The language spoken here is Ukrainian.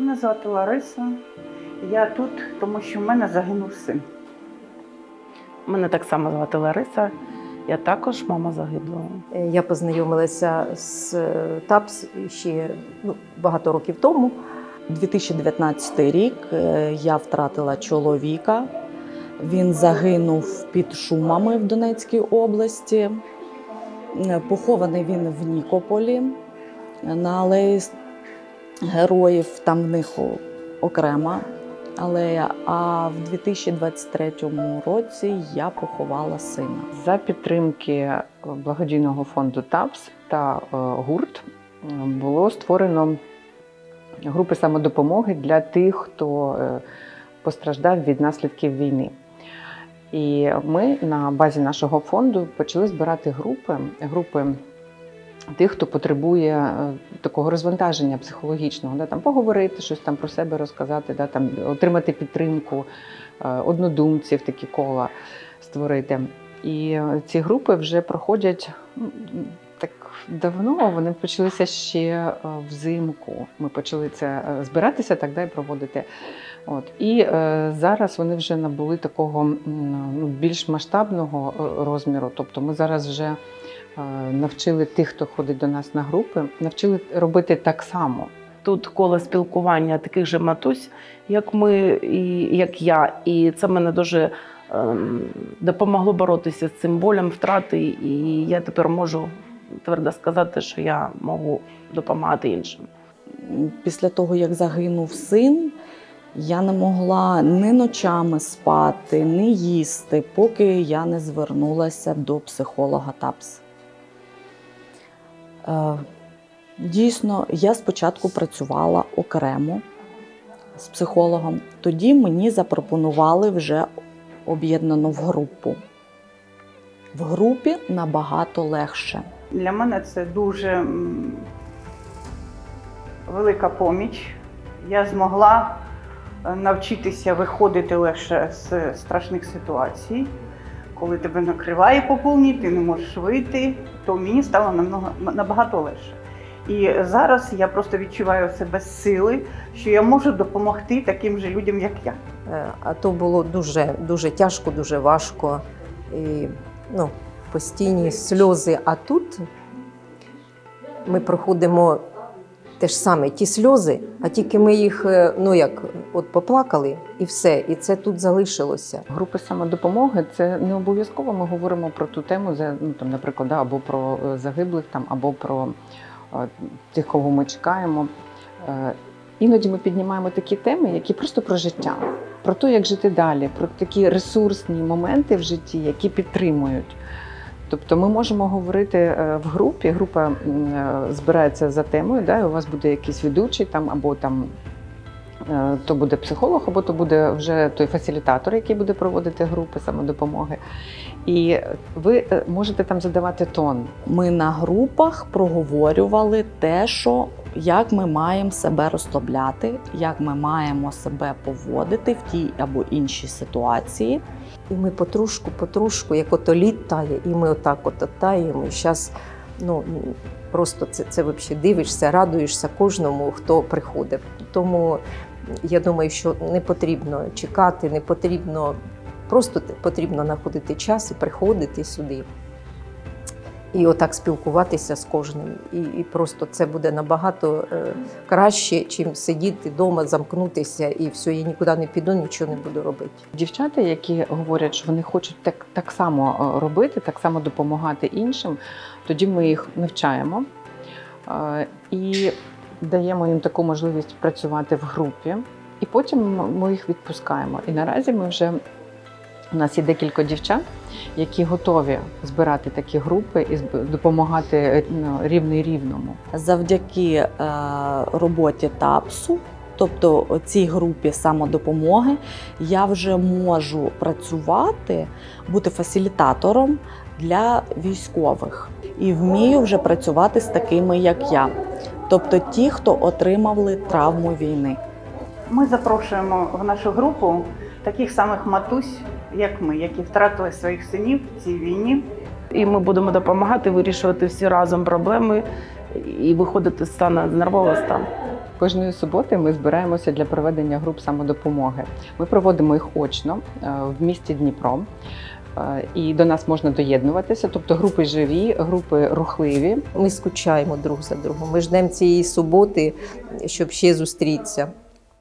Мене звати Лариса. Я тут, тому що в мене загинув син. Мене так само звати Лариса. Я також мама загиблого. Е, Я познайомилася з е, ТАПС ще ну, багато років тому. 2019 рік е, я втратила чоловіка. Він загинув під Шумами в Донецькій області. Похований він в Нікополі на алеї героїв. Там в них окрема алея. А в 2023 році я поховала сина. За підтримки е, благодійного фонду ТАПС та е, ГУРТ е, було створено групи самодопомоги для тих, хто постраждав від наслідків війни. І ми на базі нашого фонду почали збирати групи, групи тих, хто потребує е, такого розвантаження психологічного, да, там поговорити, щось там про себе розказати, да, там отримати підтримку е, однодумців, такі кола створити. І е, ці групи вже проходять так давно. Вони почалися ще взимку. Ми почали це збиратися так да, і проводити. От. І е, зараз вони вже набули такого ну, більш масштабного розміру. Тобто ми зараз вже навчили тих, хто ходить до нас на групи, навчили робити так само. Тут коло спілкування таких же матусь, як ми, і як я. І це мене дуже ем, допомогло боротися з цим болем втрати. І я тепер можу твердо сказати, що я можу допомагати іншим. Після того, як загинув син, я не могла ні ночами спати, ні їсти, поки я не звернулася до психолога ТАПС. Е, Дійсно, я спочатку працювала окремо з психологом, тоді мені запропонували вже об'єднану в групу. В групі набагато легше. Для мене це дуже велика поміч. Я змогла е, навчитися виходити легше з страшних ситуацій. Коли тебе накриває по повній, ти не можеш вийти, то мені стало намного, набагато легше. І зараз я просто відчуваю себе сили, що я можу допомогти таким же людям, як я. Е, А то було дуже, дуже тяжко, дуже важко. І, ну, постійні сльози. А тут ми проходимо те ж саме, ті сльози, а тільки ми їх е, ну як, от поплакали і все. І це тут залишилося. Групи самодопомоги це не обов'язково. Ми говоримо про ту тему, за ну там, наприклад, або про е, загиблих, там або про е, тих, кого ми чекаємо. Іноді ми піднімаємо такі теми, які просто про життя, про те, як жити далі, про такі ресурсні моменти в житті, які підтримують. Тобто ми можемо говорити е, в групі. Група е, збирається за темою, да, і у вас буде якийсь ведучий там або там. е, То буде психолог, або то буде вже той фасилітатор, який буде проводити групи самодопомоги. І ви можете там задавати тон. Ми на групах проговорювали те, що як ми маємо себе розслабляти, як ми маємо себе поводити в тій або іншій ситуації. І ми потрошку, потрошку, як ото лід тає, і ми отак от таємо. І зараз ну, просто це, це взагалі дивишся, радуєшся кожному, хто приходив. Тому я думаю, що не потрібно чекати, не потрібно, просто потрібно знаходити час і приходити сюди. І отак спілкуватися з кожним. І, і просто це буде набагато е, краще, чим сидіти вдома, замкнутися і все, я нікуди не піду, нічого не буду робити. Дівчата, які говорять, що вони хочуть так, так само е, робити, так само допомагати іншим, тоді ми їх навчаємо е, і даємо їм таку можливість працювати в групі, і потім ми їх відпускаємо. І наразі ми вже у нас є декілька дівчат, які готові збирати такі групи і допомагати е, ну, рівний рівному. Завдяки е, роботі ТАПСу, тобто цій групі самодопомоги, я вже можу працювати, бути фасилітатором для військових і вмію вже працювати з такими, як я. Тобто ті, хто отримали травму війни. Ми запрошуємо в нашу групу таких самих матусь, як ми, які втратили своїх синів в цій війні. І ми будемо допомагати вирішувати всі разом проблеми і виходити з стану з нервового стану. Кожної суботи ми збираємося для проведення груп самодопомоги. Ми проводимо їх очно е, в місті Дніпро. Е, І до нас можна доєднуватися, тобто групи живі, групи рухливі. Ми скучаємо друг за другом. Ми ждемо цієї суботи, щоб ще зустрітися.